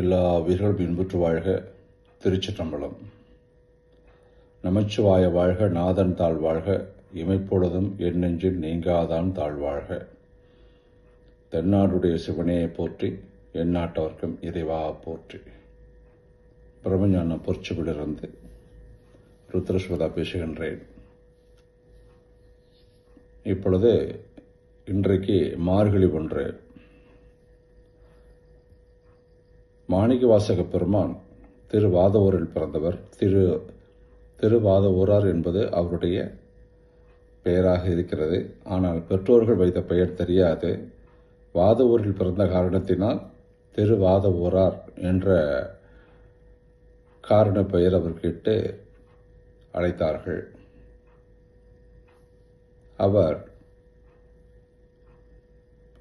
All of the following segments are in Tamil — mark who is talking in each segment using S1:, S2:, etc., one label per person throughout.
S1: எல்லா வீரர்களும் இன்புற்று வாழ்க திருச்சிற்றம்பலம் நமச்சிவாய வாழ்க நாதன் தாழ் வாழ்க இமைப்பொழுதும் என் நெஞ்சில் நீங்காதான் வாழ்க தென்னாடுடைய சிவனையை போற்றி எந்நாட்டவர்க்கும் இறைவா போற்றி பிரபஞ்சான பொறிச்சுவிடிருந்து ருத்ரஸ்வதா பேசுகின்றேன் இப்பொழுது இன்றைக்கு மார்கழி ஒன்று மாணிக்க வாசக பெருமான் திருவாதவூரில் பிறந்தவர் திரு திருவாதவூரார் என்பது அவருடைய பெயராக இருக்கிறது ஆனால் பெற்றோர்கள் வைத்த பெயர் தெரியாது வாதவூரில் பிறந்த காரணத்தினால் திருவாதவூரார் என்ற காரண பெயர் அவர்கிட்டு அழைத்தார்கள் அவர்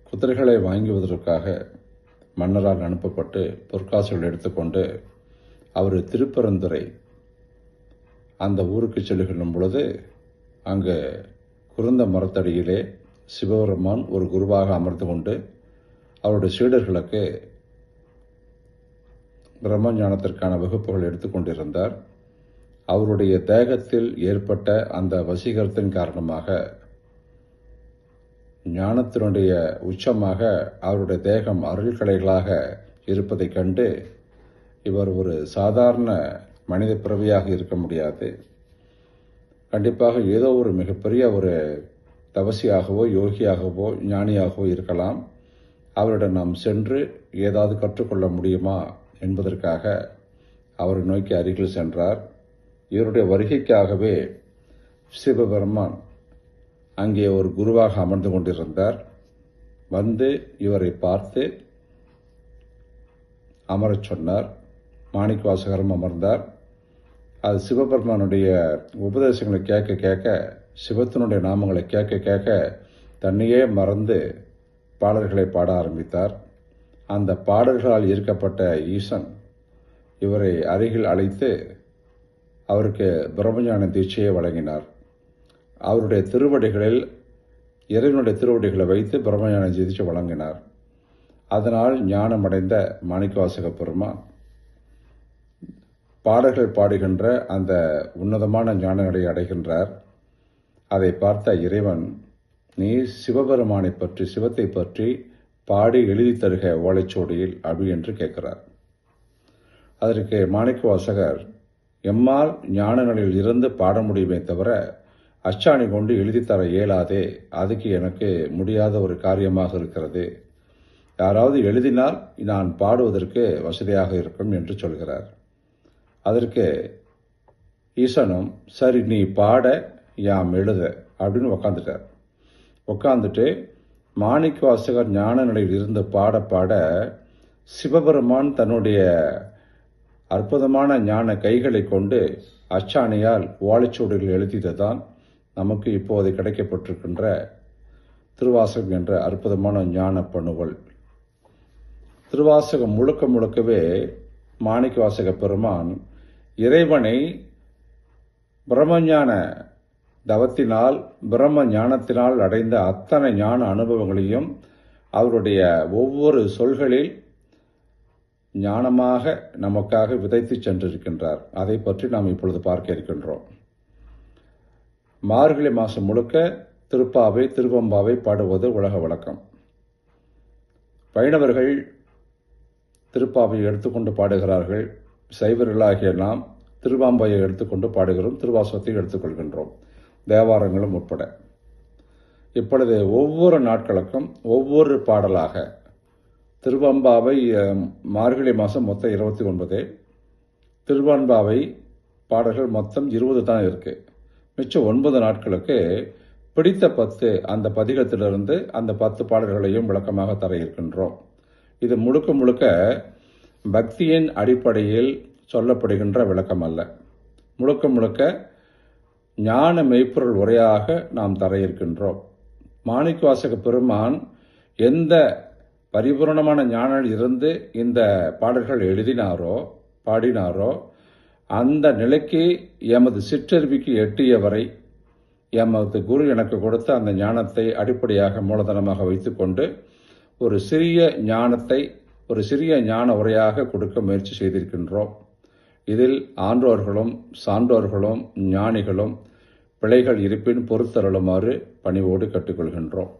S1: குதிரைகளை வாங்குவதற்காக மன்னரால் அனுப்பப்பட்டு பொற்காசுகள் எடுத்துக்கொண்டு அவர் திருப்பரந்துரை அந்த ஊருக்கு செல்லும் பொழுது அங்கு குருந்த மரத்தடியிலே சிவபெருமான் ஒரு குருவாக அமர்ந்து கொண்டு அவருடைய சீடர்களுக்கு பிரம்மஞானத்திற்கான வகுப்புகள் எடுத்துக்கொண்டிருந்தார் அவருடைய தேகத்தில் ஏற்பட்ட அந்த வசீகரத்தின் காரணமாக ஞானத்தினுடைய உச்சமாக அவருடைய தேகம் அருள்கலைகளாக இருப்பதைக் கண்டு இவர் ஒரு சாதாரண மனித பிறவியாக இருக்க முடியாது கண்டிப்பாக ஏதோ ஒரு மிகப்பெரிய ஒரு தவசியாகவோ யோகியாகவோ ஞானியாகவோ இருக்கலாம் அவரிடம் நாம் சென்று ஏதாவது கற்றுக்கொள்ள முடியுமா என்பதற்காக அவரை நோக்கி அருகில் சென்றார் இவருடைய வருகைக்காகவே சிவபெருமான் அங்கே ஒரு குருவாக அமர்ந்து கொண்டிருந்தார் வந்து இவரை பார்த்து அமரச் சொன்னார் மாணிக்க வாசகரம் அமர்ந்தார் அது சிவபெருமானுடைய உபதேசங்களை கேட்க கேட்க சிவத்தினுடைய நாமங்களை கேட்க கேட்க தன்னையே மறந்து பாடல்களை பாட ஆரம்பித்தார் அந்த பாடல்களால் ஈர்க்கப்பட்ட ஈசன் இவரை அருகில் அழைத்து அவருக்கு பிரம்மஞான தீட்சையை வழங்கினார் அவருடைய திருவடிகளில் இறைவனுடைய திருவடிகளை வைத்து பிரம்மஞான ஜெயிச்சு வழங்கினார் அதனால் ஞானமடைந்த மாணிக்கவாசக பெருமா பாடல்கள் பாடுகின்ற அந்த உன்னதமான ஞான நிலையை அடைகின்றார் அதை பார்த்த இறைவன் நீ சிவபெருமானை பற்றி சிவத்தை பற்றி பாடி எழுதி தருக ஓலைச்சோடியில் அபி என்று கேட்கிறார் அதற்கு மாணிக்க வாசகர் எம்மால் ஞான நிலையில் இருந்து பாட முடியுமே தவிர அச்சாணி கொண்டு எழுதித்தர இயலாதே அதுக்கு எனக்கு முடியாத ஒரு காரியமாக இருக்கிறது யாராவது எழுதினால் நான் பாடுவதற்கு வசதியாக இருக்கும் என்று சொல்கிறார் அதற்கு ஈசனும் சரி நீ பாட யாம் எழுத அப்படின்னு உக்காந்துட்டார் உட்காந்துட்டு மாணிக்க வாசகர் ஞான நிலையில் இருந்து பாட பாட சிவபெருமான் தன்னுடைய அற்புதமான ஞான கைகளை கொண்டு அச்சாணியால் ஓலைச்சுவடுகள் எழுதியதுதான் நமக்கு இப்போது கிடைக்கப்பட்டிருக்கின்ற திருவாசகம் என்ற அற்புதமான ஞான பணுவல் திருவாசகம் முழுக்க முழுக்கவே மாணிக்க வாசக பெருமான் இறைவனை பிரம்மஞான தவத்தினால் பிரம்ம ஞானத்தினால் அடைந்த அத்தனை ஞான அனுபவங்களையும் அவருடைய ஒவ்வொரு சொல்களில் ஞானமாக நமக்காக விதைத்து சென்றிருக்கின்றார் அதை பற்றி நாம் இப்பொழுது பார்க்க இருக்கின்றோம் மார்கழி மாதம் முழுக்க திருப்பாவை திருவம்பாவை பாடுவது உலக வழக்கம் வைணவர்கள் திருப்பாவை எடுத்துக்கொண்டு பாடுகிறார்கள் சைவர்களாகிய நாம் திருவாம்பாயை எடுத்துக்கொண்டு பாடுகிறோம் திருவாசகத்தை எடுத்துக்கொள்கின்றோம் தேவாரங்களும் உட்பட இப்பொழுது ஒவ்வொரு நாட்களுக்கும் ஒவ்வொரு பாடலாக திருவம்பாவை மார்கழி மாதம் மொத்தம் இருபத்தி ஒன்பது திருவான்பாவை பாடல்கள் மொத்தம் இருபது தான் இருக்குது மிச்சம் ஒன்பது நாட்களுக்கு பிடித்த பத்து அந்த பதிகத்திலிருந்து அந்த பத்து பாடல்களையும் விளக்கமாக தர இருக்கின்றோம் இது முழுக்க முழுக்க பக்தியின் அடிப்படையில் சொல்லப்படுகின்ற விளக்கம் அல்ல முழுக்க முழுக்க ஞான மெய்ப்பொருள் உரையாக நாம் தர இருக்கின்றோம் மாணிக்கவாசக பெருமான் எந்த பரிபூர்ணமான ஞானம் இருந்து இந்த பாடல்கள் எழுதினாரோ பாடினாரோ அந்த நிலைக்கு எமது சிற்றருவிக்கு எட்டிய வரை எமது குரு எனக்கு கொடுத்த அந்த ஞானத்தை அடிப்படையாக மூலதனமாக வைத்துக்கொண்டு ஒரு சிறிய ஞானத்தை ஒரு சிறிய ஞான உரையாக கொடுக்க முயற்சி செய்திருக்கின்றோம் இதில் ஆன்றோர்களும் சான்றோர்களும் ஞானிகளும் பிழைகள் இருப்பின் பொறுத்தருளுமாறு பணிவோடு கற்றுக்கொள்கின்றோம்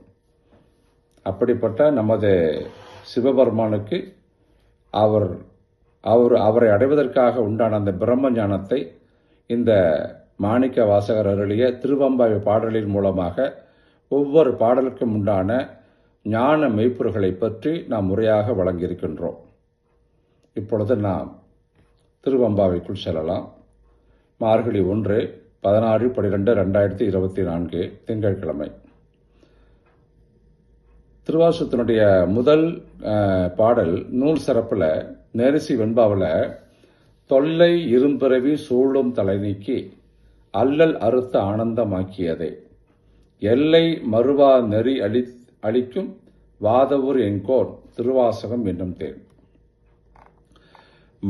S1: அப்படிப்பட்ட நமது சிவபெருமானுக்கு அவர் அவர் அவரை அடைவதற்காக உண்டான அந்த பிரம்ம ஞானத்தை இந்த மாணிக்க வாசகர் அருளிய திருவம்பாய் பாடலின் மூலமாக ஒவ்வொரு பாடலுக்கும் உண்டான ஞான மெய்ப்பொருள்களை பற்றி நாம் முறையாக வழங்கியிருக்கின்றோம் இப்பொழுது நாம் திருவம்பாவைக்குள் செல்லலாம் மார்கழி ஒன்று பதினாறு பனிரெண்டு ரெண்டாயிரத்தி இருபத்தி நான்கு திங்கட்கிழமை திருவாசத்தினுடைய முதல் பாடல் நூல் சிறப்பில் நெரிசி வெண்பாவில் தொல்லை இரும்பிறவி சூழும் தலைநீக்கி அல்லல் அறுத்த ஆனந்தமாக்கியதே எல்லை மறுவா நெறி அளி அளிக்கும் வாதவூர் என்கோர் திருவாசகம் என்னும் தேன்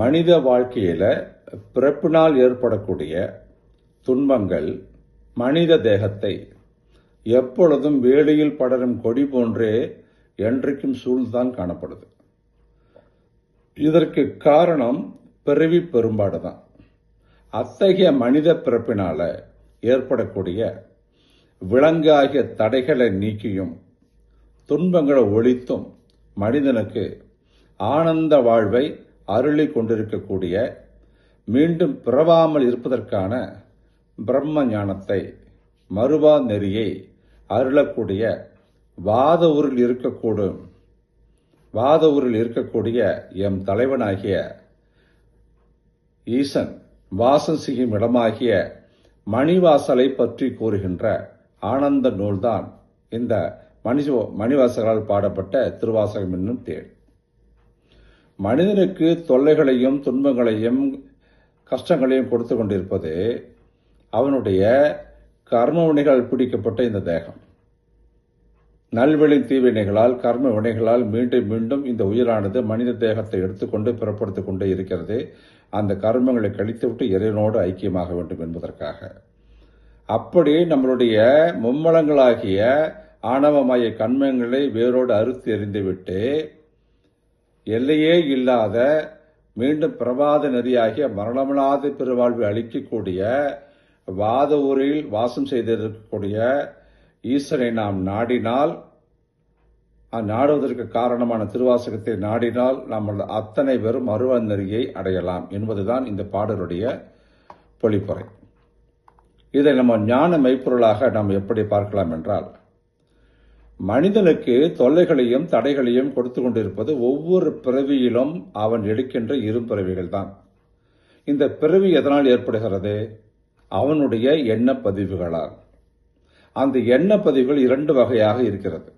S1: மனித வாழ்க்கையில் பிறப்பினால் ஏற்படக்கூடிய துன்பங்கள் மனித தேகத்தை எப்பொழுதும் வேலையில் படரும் கொடி போன்றே என்றைக்கும் சூழ்ந்துதான் காணப்படுது இதற்கு காரணம் பிறவி பெரும்பாடு தான் அத்தகைய மனித பிறப்பினால் ஏற்படக்கூடிய விலங்காகிய தடைகளை நீக்கியும் துன்பங்களை ஒழித்தும் மனிதனுக்கு ஆனந்த வாழ்வை அருளி கொண்டிருக்கக்கூடிய மீண்டும் பிறவாமல் இருப்பதற்கான பிரம்ம ஞானத்தை மறுவா நெறியை அருளக்கூடிய வாத ஊரில் இருக்கக்கூடும் வாதவூரில் இருக்கக்கூடிய எம் தலைவனாகிய ஈசன் வாசம் செய்யும் இடமாகிய மணிவாசலை பற்றி கூறுகின்ற ஆனந்த நூல்தான் இந்த மணி மணிவாசகரால் பாடப்பட்ட திருவாசகம் என்னும் தேள் மனிதனுக்கு தொல்லைகளையும் துன்பங்களையும் கஷ்டங்களையும் கொடுத்து கொண்டிருப்பது அவனுடைய கர்மவணிகள் பிடிக்கப்பட்ட இந்த தேகம் நல்வெளி தீவினைகளால் கர்ம வினைகளால் மீண்டும் மீண்டும் இந்த உயிரானது மனித தேகத்தை எடுத்துக்கொண்டு பிறப்படுத்திக் கொண்டே இருக்கிறது அந்த கர்மங்களை கழித்துவிட்டு இறைவனோடு ஐக்கியமாக வேண்டும் என்பதற்காக அப்படி நம்மளுடைய மும்மலங்களாகிய ஆணவமய கண்மங்களை வேரோடு அறுத்து எறிந்துவிட்டு எல்லையே இல்லாத மீண்டும் பிரபாத நதியாகிய மரணமில்லாத பெருவாழ்வை அளிக்கக்கூடிய வாத ஊரில் வாசம் செய்திருக்கக்கூடிய ஈசனை நாம் நாடினால் நாடுவதற்கு காரணமான திருவாசகத்தை நாடினால் நம்மளது அத்தனை பேரும் மறுவ நெறியை அடையலாம் என்பதுதான் இந்த பாடலுடைய பொழிப்புரை இதை நம்ம ஞான மெய்ப்பொருளாக நாம் எப்படி பார்க்கலாம் என்றால் மனிதனுக்கு தொல்லைகளையும் தடைகளையும் கொடுத்து கொண்டிருப்பது ஒவ்வொரு பிறவியிலும் அவன் எடுக்கின்ற இரும்பிறவிகள் தான் இந்த பிறவி எதனால் ஏற்படுகிறது அவனுடைய எண்ணப்பதிவுகளால் பதிவுகளால் அந்த எண்ண பதிவுகள் இரண்டு வகையாக இருக்கிறது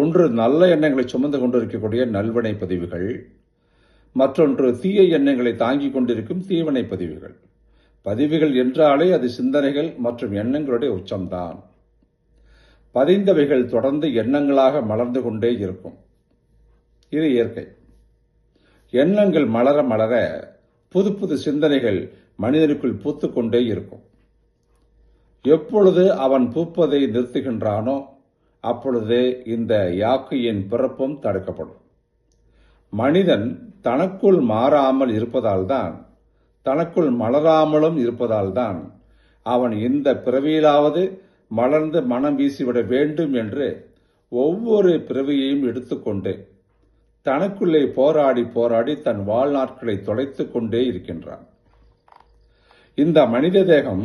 S1: ஒன்று நல்ல எண்ணங்களை சுமந்து கொண்டிருக்கக்கூடிய நல்வனை பதிவுகள் மற்றொன்று தீய எண்ணங்களை தாங்கிக் கொண்டிருக்கும் தீவனை பதிவுகள் பதிவுகள் என்றாலே அது சிந்தனைகள் மற்றும் எண்ணங்களுடைய உச்சம்தான் பதிந்தவைகள் தொடர்ந்து எண்ணங்களாக மலர்ந்து கொண்டே இருக்கும் இது இயற்கை எண்ணங்கள் மலர மலர புது புது சிந்தனைகள் மனிதனுக்குள் பூத்துக்கொண்டே இருக்கும் எப்பொழுது அவன் பூப்பதை நிறுத்துகின்றானோ அப்பொழுது இந்த யாக்கையின் பிறப்பும் தடுக்கப்படும் மனிதன் தனக்குள் மாறாமல் இருப்பதால்தான் தனக்குள் மலராமலும் இருப்பதால்தான் அவன் இந்த பிறவியிலாவது மலர்ந்து மனம் வீசிவிட வேண்டும் என்று ஒவ்வொரு பிறவியையும் எடுத்துக்கொண்டு தனக்குள்ளே போராடி போராடி தன் வாழ்நாட்களை தொலைத்து கொண்டே இருக்கின்றான் இந்த மனித தேகம்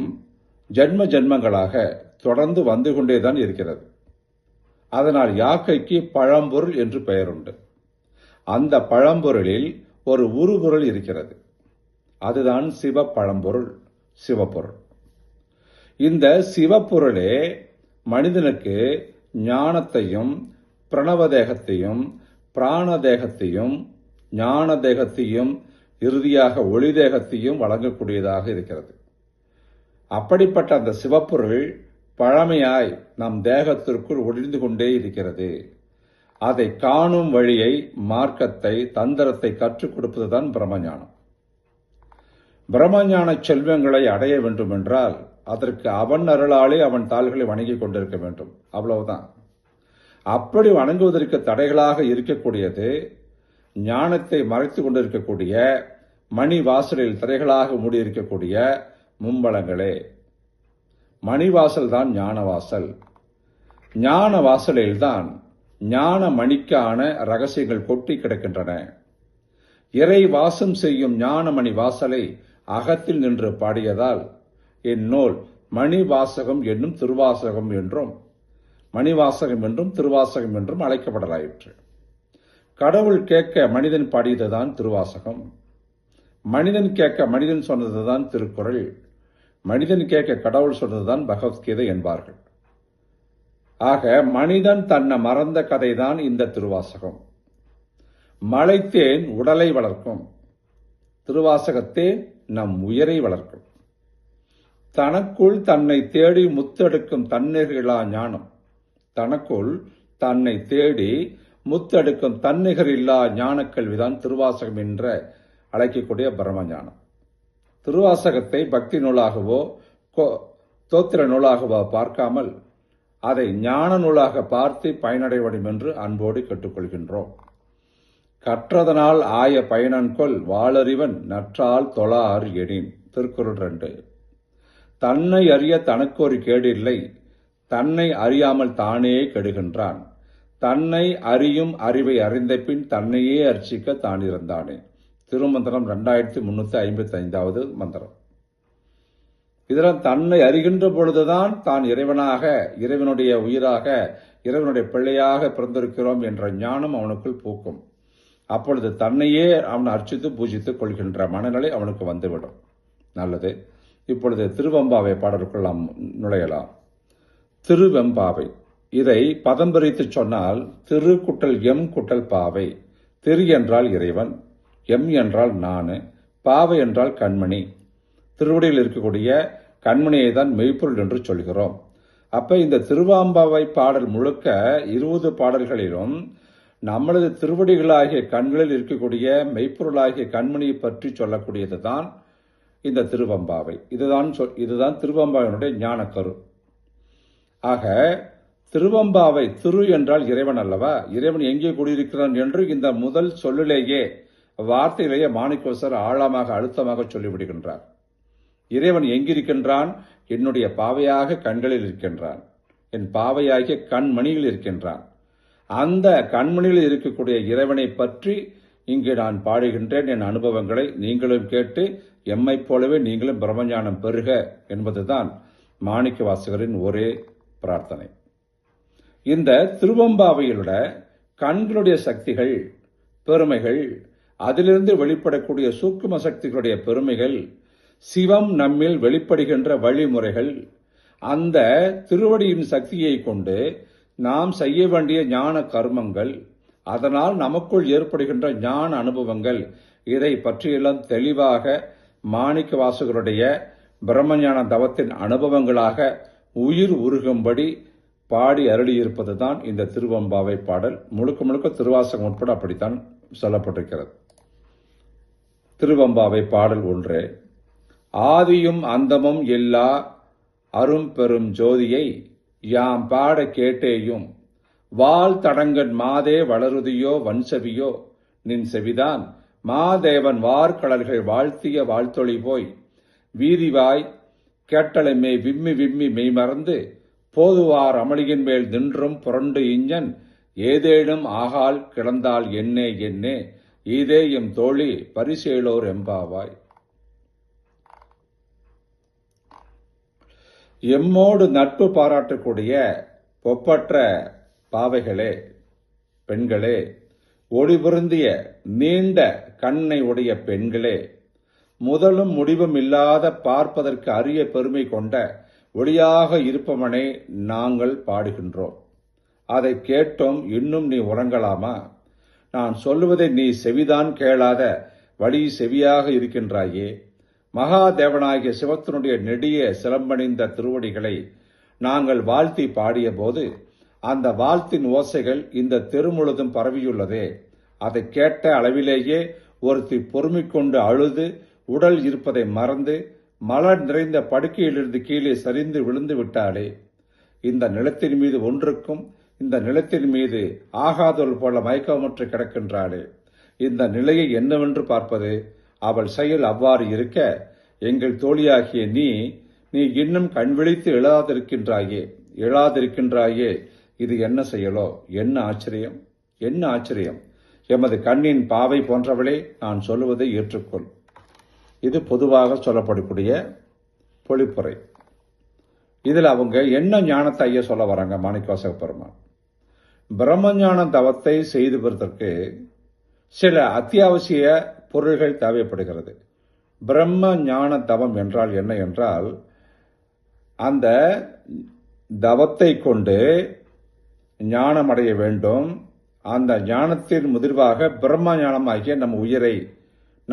S1: ஜென்ம ஜென்மங்களாக தொடர்ந்து வந்து கொண்டேதான் இருக்கிறது அதனால் யாக்கைக்கு பழம்பொருள் என்று பெயருண்டு அந்த பழம்பொருளில் ஒரு உருபொருள் இருக்கிறது அதுதான் சிவ பழம்பொருள் சிவப்பொருள் இந்த சிவப்பொருளே மனிதனுக்கு ஞானத்தையும் பிரணவதேகத்தையும் பிராணதேகத்தையும் ஞான தேகத்தையும் இறுதியாக ஒளி தேகத்தையும் வழங்கக்கூடியதாக இருக்கிறது அப்படிப்பட்ட அந்த சிவப்பொருள் பழமையாய் நம் தேகத்திற்குள் ஒளிர்ந்து கொண்டே இருக்கிறது அதை காணும் வழியை மார்க்கத்தை தந்திரத்தை கற்றுக் கொடுப்பதுதான் பிரம்மஞானம் பிரம்மஞான செல்வங்களை அடைய வேண்டுமென்றால் அதற்கு அவன் அருளாலே அவன் தாள்களை வணங்கிக் கொண்டிருக்க வேண்டும் அவ்வளவுதான் அப்படி வணங்குவதற்கு தடைகளாக இருக்கக்கூடியது ஞானத்தை மறைத்து கொண்டிருக்கக்கூடிய மணி வாசலில் திரைகளாக மூடியிருக்கக்கூடிய மும்பலங்களே மணிவாசல் தான் ஞானவாசல் ஞான தான் ஞான மணிக்கான ரகசியங்கள் கொட்டி கிடக்கின்றன இறை வாசம் செய்யும் ஞானமணி வாசலை அகத்தில் நின்று பாடியதால் என் நூல் மணிவாசகம் என்னும் திருவாசகம் என்றும் மணிவாசகம் என்றும் திருவாசகம் என்றும் அழைக்கப்படலாயிற்று கடவுள் கேட்க மனிதன் பாடியதுதான் திருவாசகம் மனிதன் கேட்க மனிதன் சொன்னதுதான் திருக்குறள் மனிதன் கேட்க கடவுள் சொன்னதுதான் பகவத்கீதை என்பார்கள் ஆக மனிதன் தன்னை மறந்த கதைதான் இந்த திருவாசகம் மலைத்தேன் உடலை வளர்க்கும் திருவாசகத்தே நம் உயிரை வளர்க்கும் தனக்குள் தன்னை தேடி முத்தெடுக்கும் தன்னிகளா ஞானம் தனக்குள் தன்னை தேடி முத்தெடுக்கும் தன்னிகர் இல்லா ஞானக்கல்விதான் கல்விதான் திருவாசகம் என்ற அழைக்கக்கூடிய பிரம்ம ஞானம் திருவாசகத்தை பக்தி நூலாகவோ தோத்திர நூலாகவோ பார்க்காமல் அதை ஞான நூலாக பார்த்து பயனடைய வேண்டும் என்று அன்போடு கேட்டுக்கொள்கின்றோம் கற்றதனால் ஆய பயனன்கொள் வாளறிவன் நற்றால் தொழார் எனின் திருக்குறள் ரெண்டு தன்னை அறிய தனக்கு ஒரு கேடு இல்லை தன்னை அறியாமல் தானே கெடுகின்றான் தன்னை அறியும் அறிவை அறிந்த பின் தன்னையே அர்ச்சிக்க தான் இருந்தானே திருமந்திரம் ரெண்டாயிரத்தி முந்நூற்றி ஐம்பத்தி ஐந்தாவது மந்திரம் இதெல்லாம் தன்னை அறிகின்ற பொழுதுதான் தான் இறைவனாக இறைவனுடைய உயிராக இறைவனுடைய பிள்ளையாக பிறந்திருக்கிறோம் என்ற ஞானம் அவனுக்குள் பூக்கும் அப்பொழுது தன்னையே அவன் அர்ச்சித்து பூஜித்துக் கொள்கின்ற மனநிலை அவனுக்கு வந்துவிடும் நல்லது இப்பொழுது திருவெம்பாவை பாடலுக்குள் நாம் நுழையலாம் திருவெம்பாவை இதை பதம் சொன்னால் திரு குட்டல் எம் குட்டல் பாவை திரு என்றால் இறைவன் எம் என்றால் நான் பாவை என்றால் கண்மணி திருவடியில் இருக்கக்கூடிய கண்மணியை தான் மெய்ப்பொருள் என்று சொல்கிறோம் அப்போ இந்த திருவாம்பாவை பாடல் முழுக்க இருபது பாடல்களிலும் நம்மளது திருவடிகளாகிய கண்களில் இருக்கக்கூடிய மெய்ப்பொருளாகிய கண்மணியை பற்றி சொல்லக்கூடியது தான் இந்த திருவம்பாவை இதுதான் சொல் இதுதான் திருவம்பாவினுடைய ஞானக்கரு ஆக திருவம்பாவை திரு என்றால் இறைவன் அல்லவா இறைவன் எங்கே கூடியிருக்கிறான் என்று இந்த முதல் சொல்லிலேயே வார்த்தையிலேயே மாணிக்கோசர் ஆழமாக அழுத்தமாக சொல்லிவிடுகின்றார் இறைவன் எங்கிருக்கின்றான் என்னுடைய பாவையாக கண்களில் இருக்கின்றான் என் பாவையாகிய கண்மணியில் இருக்கின்றான் அந்த கண்மணியில் இருக்கக்கூடிய இறைவனை பற்றி இங்கு நான் பாடுகின்றேன் என் அனுபவங்களை நீங்களும் கேட்டு எம்மைப் போலவே நீங்களும் பிரம்மஞானம் பெறுக என்பதுதான் மாணிக்க வாசகரின் ஒரே பிரார்த்தனை இந்த திருவம்பாவையிலுட கண்களுடைய சக்திகள் பெருமைகள் அதிலிருந்து வெளிப்படக்கூடிய சூக்கும சக்திகளுடைய பெருமைகள் சிவம் நம்மில் வெளிப்படுகின்ற வழிமுறைகள் அந்த திருவடியின் சக்தியை கொண்டு நாம் செய்ய வேண்டிய ஞான கர்மங்கள் அதனால் நமக்குள் ஏற்படுகின்ற ஞான அனுபவங்கள் இதை பற்றியெல்லாம் தெளிவாக மாணிக்க வாசகருடைய பிரம்மஞான தவத்தின் அனுபவங்களாக உயிர் உருகும்படி பாடி அருளியிருப்பது தான் இந்த திருவம்பாவை பாடல் முழுக்க முழுக்க திருவாசகம் உட்பட அப்படித்தான் சொல்லப்பட்டிருக்கிறது திருவம்பாவை பாடல் ஒன்று ஆதியும் அந்தமும் இல்லா அரும்பெரும் ஜோதியை யாம் பாட கேட்டேயும் வால் தடங்கன் மாதே வளருதியோ வன்சவியோ நின் செவிதான் மாதேவன் வார்கடல்கள் வாழ்த்திய வாழ்த்தொழி போய் வீதிவாய் கேட்டலமே விம்மி விம்மி மெய்மறந்து போதுவார் அமளியின் மேல் நின்றும் புரண்டு இஞ்சன் ஏதேனும் ஆகால் கிடந்தால் என்னே என்னே இதே எம் தோழி பரிசேலோர் எம்பாவாய் எம்மோடு நட்பு பாராட்டக்கூடிய பொப்பற்ற பாவைகளே பெண்களே ஒளிபுருந்திய நீண்ட கண்ணை உடைய பெண்களே முதலும் முடிவும் இல்லாத பார்ப்பதற்கு அரிய பெருமை கொண்ட ஒளியாக இருப்பவனே நாங்கள் பாடுகின்றோம் அதை கேட்டோம் இன்னும் நீ உறங்கலாமா நான் சொல்லுவதை நீ செவிதான் கேளாத வழி செவியாக இருக்கின்றாயே மகாதேவனாகிய சிவத்தினுடைய நெடிய சிலம்பணிந்த திருவடிகளை நாங்கள் வாழ்த்தி பாடியபோது அந்த வாழ்த்தின் ஓசைகள் இந்த தெரு முழுதும் பரவியுள்ளதே அதை கேட்ட அளவிலேயே ஒருத்தி பொறுமிக் கொண்டு அழுது உடல் இருப்பதை மறந்து மலர் நிறைந்த படுக்கையிலிருந்து கீழே சரிந்து விழுந்து விட்டாளே இந்த நிலத்தின் மீது ஒன்றுக்கும் இந்த நிலத்தின் மீது ஆகாதொல் போல மயக்கமுற்று கிடக்கின்றாளே இந்த நிலையை என்னவென்று பார்ப்பது அவள் செயல் அவ்வாறு இருக்க எங்கள் தோழியாகிய நீ நீ இன்னும் கண்விழித்து எழாதிருக்கின்றாயே எழாதிருக்கின்றாயே இது என்ன செயலோ என்ன ஆச்சரியம் என்ன ஆச்சரியம் எமது கண்ணின் பாவை போன்றவளே நான் சொல்லுவதை ஏற்றுக்கொள் இது பொதுவாக சொல்லப்படக்கூடிய பொழிப்புரை இதில் அவங்க என்ன ஞானத்தை ஐயா சொல்ல வராங்க மாணிக்கவாசக பெருமாள் பிரம்மஞான தவத்தை செய்து பெறுவதற்கு சில அத்தியாவசிய பொருள்கள் தேவைப்படுகிறது பிரம்ம ஞான தவம் என்றால் என்ன என்றால் அந்த தவத்தை கொண்டு ஞானம் அடைய வேண்டும் அந்த ஞானத்தின் முதிர்வாக பிரம்ம ஞானமாகிய நம் உயிரை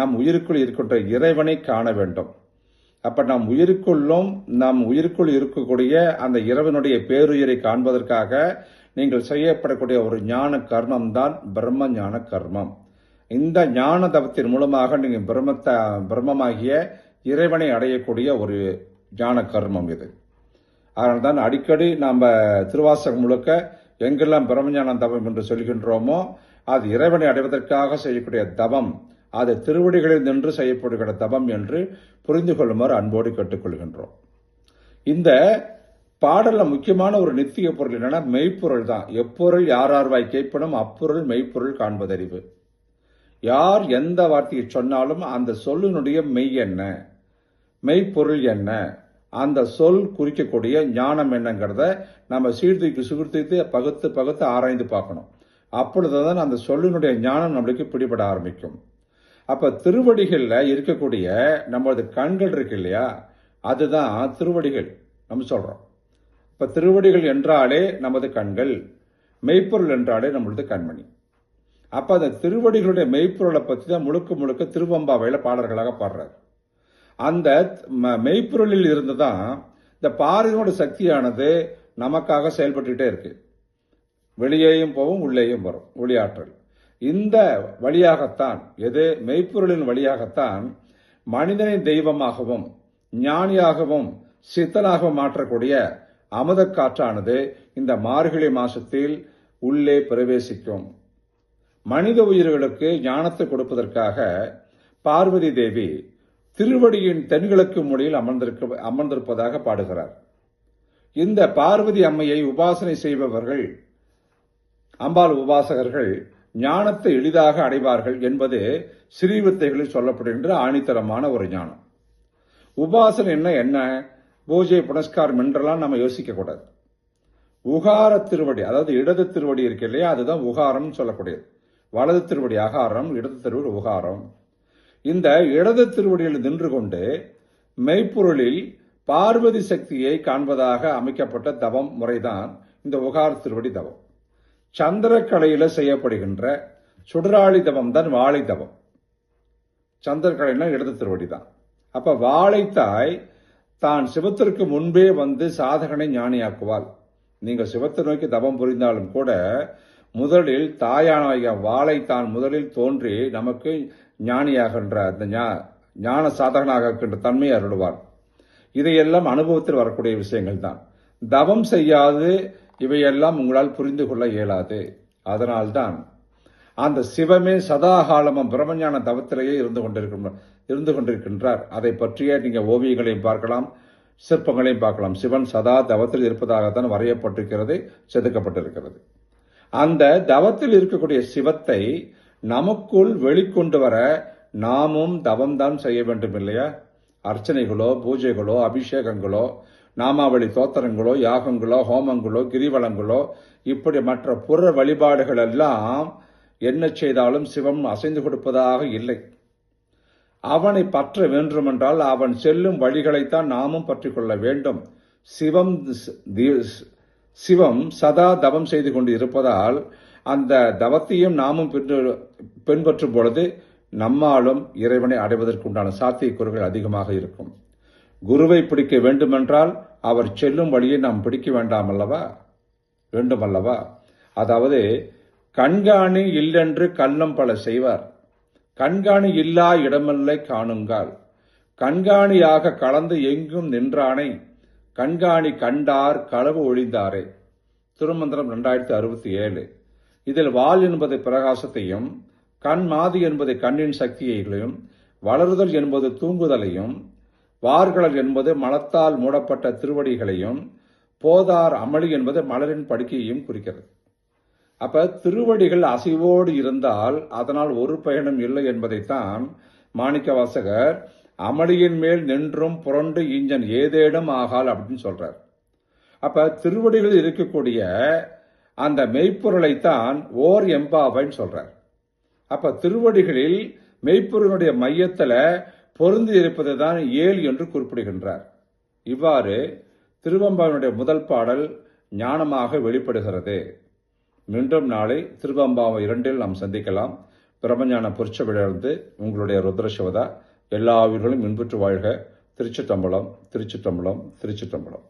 S1: நம் உயிருக்குள் இருக்கின்ற இறைவனை காண வேண்டும் அப்போ நம் உயிருக்குள்ளும் நம் உயிருக்குள் இருக்கக்கூடிய அந்த இறைவனுடைய பேருயிரை காண்பதற்காக நீங்கள் செய்யப்படக்கூடிய ஒரு ஞான கர்மம் தான் பிரம்ம ஞான கர்மம் இந்த ஞான தவத்தின் மூலமாக நீங்கள் பிரம்மத்தை பிரம்மமாகிய இறைவனை அடையக்கூடிய ஒரு ஞான கர்மம் இது அதனால் தான் அடிக்கடி நாம் திருவாசகம் முழுக்க எங்கெல்லாம் பிரம்மஞான தவம் என்று சொல்கின்றோமோ அது இறைவனை அடைவதற்காக செய்யக்கூடிய தவம் அது திருவடிகளில் நின்று செய்யப்படுகிற தவம் என்று புரிந்து கொள்ளுமாறு அன்போடு கேட்டுக்கொள்கின்றோம் இந்த பாடலில் முக்கியமான ஒரு நித்திய பொருள் என்னன்னா மெய்ப்பொருள் தான் எப்பொருள் யார் ஆர்வாய் கேட்பனும் அப்பொருள் மெய்ப்பொருள் காண்பதறிவு யார் எந்த வார்த்தையை சொன்னாலும் அந்த சொல்லினுடைய மெய் என்ன மெய்ப்பொருள் என்ன அந்த சொல் குறிக்கக்கூடிய ஞானம் என்னங்கிறத நம்ம சீர்தூக்கி சீர்தூக்கி பகுத்து பகுத்து ஆராய்ந்து பார்க்கணும் அப்பொழுது தான் அந்த சொல்லினுடைய ஞானம் நம்மளுக்கு பிடிபட ஆரம்பிக்கும் அப்போ திருவடிகளில் இருக்கக்கூடிய நம்மளது கண்கள் இருக்கு இல்லையா அதுதான் திருவடிகள் நம்ம சொல்கிறோம் இப்போ திருவடிகள் என்றாலே நமது கண்கள் மெய்ப்பொருள் என்றாலே நம்மளது கண்மணி அப்போ அந்த திருவடிகளுடைய மெய்ப்பொருளை பற்றி தான் முழுக்க முழுக்க திருவம்பாவையில பாடல்களாக பாடுறாரு அந்த மெய்ப்பொருளில் இருந்து தான் இந்த பாறையோட சக்தியானது நமக்காக செயல்பட்டுக்கிட்டே இருக்கு வெளியேயும் போகும் உள்ளேயும் வரும் ஒளியாற்றல் இந்த வழியாகத்தான் எது மெய்ப்பொருளின் வழியாகத்தான் மனிதனின் தெய்வமாகவும் ஞானியாகவும் சித்தனாகவும் மாற்றக்கூடிய அமதக்காற்றானது இந்த மார்கழி மாசத்தில் உள்ளே பிரவேசிக்கும் மனித உயிர்களுக்கு ஞானத்தை கொடுப்பதற்காக பார்வதி தேவி திருவடியின் தென்கிழக்கு மொழியில் அமர்ந்திருக்க அமர்ந்திருப்பதாக பாடுகிறார் இந்த பார்வதி அம்மையை உபாசனை செய்பவர்கள் அம்பாள் உபாசகர்கள் ஞானத்தை எளிதாக அடைவார்கள் என்பது சிறீவித்தைகளில் சொல்லப்படுகின்ற ஆணித்தரமான ஒரு ஞானம் உபாசனை என்ன என்ன பூஜை புனஸ்காரம் என்றெல்லாம் நம்ம யோசிக்கக்கூடாது உகார திருவடி அதாவது இடது திருவடி இருக்கு இல்லையா அதுதான் உகாரம்னு சொல்லக்கூடியது வலது திருவடி அகாரம் இடது திருவடி உகாரம் இந்த இடது திருவடியில் நின்று கொண்டு மெய்ப்பொருளில் பார்வதி சக்தியை காண்பதாக அமைக்கப்பட்ட தவம் முறைதான் இந்த உகார திருவடி தவம் சந்திரக்கலையில் செய்யப்படுகின்ற சுடராளி தவம் தான் வாழை தவம் சந்திரக்கலைன்னா இடது திருவடி தான் அப்போ வாழைத்தாய் தான் சிவத்திற்கு முன்பே வந்து சாதகனை ஞானியாக்குவாள் நீங்கள் சிவத்தை நோக்கி தபம் புரிந்தாலும் கூட முதலில் தாயானாய வாளை தான் முதலில் தோன்றி நமக்கு ஞானியாகின்ற அந்த ஞான சாதகனாக இருக்கின்ற தன்மையை அருள்வார் இதையெல்லாம் அனுபவத்தில் வரக்கூடிய விஷயங்கள் தான் தவம் செய்யாது இவையெல்லாம் உங்களால் புரிந்து கொள்ள இயலாது அதனால்தான் அந்த சிவமே சதாகாலமும் பிரம்மஞான தவத்திலேயே இருந்து கொண்டிருக்கின்றோம் இருந்து கொண்டிருக்கின்றார் அதை பற்றிய நீங்கள் ஓவியங்களையும் பார்க்கலாம் சிற்பங்களையும் பார்க்கலாம் சிவன் சதா தவத்தில் இருப்பதாகத்தான் வரையப்பட்டிருக்கிறது செதுக்கப்பட்டிருக்கிறது அந்த தவத்தில் இருக்கக்கூடிய சிவத்தை நமக்குள் வெளிக்கொண்டு வர நாமும் தவம்தான் செய்ய வேண்டும் இல்லையா அர்ச்சனைகளோ பூஜைகளோ அபிஷேகங்களோ நாமாவளி தோத்திரங்களோ யாகங்களோ ஹோமங்களோ கிரிவலங்களோ இப்படி மற்ற புற வழிபாடுகள் எல்லாம் என்ன செய்தாலும் சிவம் அசைந்து கொடுப்பதாக இல்லை அவனை பற்ற வேண்டுமென்றால் அவன் செல்லும் வழிகளைத்தான் நாமும் பற்றி கொள்ள வேண்டும் சிவம் சிவம் சதா தவம் செய்து கொண்டு இருப்பதால் அந்த தவத்தையும் நாமும் பின்பற்றும் பொழுது நம்மாலும் இறைவனை அடைவதற்குண்டான சாத்தியக்கூறுகள் அதிகமாக இருக்கும் குருவை பிடிக்க வேண்டுமென்றால் அவர் செல்லும் வழியை நாம் பிடிக்க வேண்டாம் அல்லவா வேண்டும் அல்லவா அதாவது கண்காணி இல்லென்று கள்ளம் பல செய்வார் கண்காணி இல்லா இடமில்லை காணுங்கால் கண்காணியாக கலந்து எங்கும் நின்றானை கண்காணி கண்டார் களவு ஒழிந்தாரே திருமந்திரம் ரெண்டாயிரத்தி அறுபத்தி ஏழு இதில் வால் என்பது பிரகாசத்தையும் கண் மாதி என்பது கண்ணின் சக்தியையும் வளருதல் என்பது தூங்குதலையும் வார்களல் என்பது மலத்தால் மூடப்பட்ட திருவடிகளையும் போதார் அமளி என்பது மலரின் படுக்கையையும் குறிக்கிறது அப்போ திருவடிகள் அசைவோடு இருந்தால் அதனால் ஒரு பயனும் இல்லை என்பதைத்தான் மாணிக்க வாசகர் அமளியின் மேல் நின்றும் புரண்டு இஞ்சன் ஏதேனும் ஆகால் அப்படின்னு சொல்றார் அப்ப திருவடிகள் இருக்கக்கூடிய அந்த மெய்ப்பொருளைத்தான் ஓர் எம்பாவைன்னு சொல்றார் அப்ப திருவடிகளில் மெய்ப்பொருளுடைய மையத்தில் பொருந்தி இருப்பது தான் ஏழு என்று குறிப்பிடுகின்றார் இவ்வாறு திருவம்பாவினுடைய முதல் பாடல் ஞானமாக வெளிப்படுகிறது மீண்டும் நாளை திருவம்பாவை இரண்டில் நாம் சந்திக்கலாம் பிரபஞ்ஞான பொறிச்சவிலிருந்து உங்களுடைய ருத்ரசிவதா எல்லா உயிர்களும் இன்புற்று வாழ்க திருச்சிட்டம்பலம் திருச்சிட்டம்பலம் திருச்சிட்டம்பலம்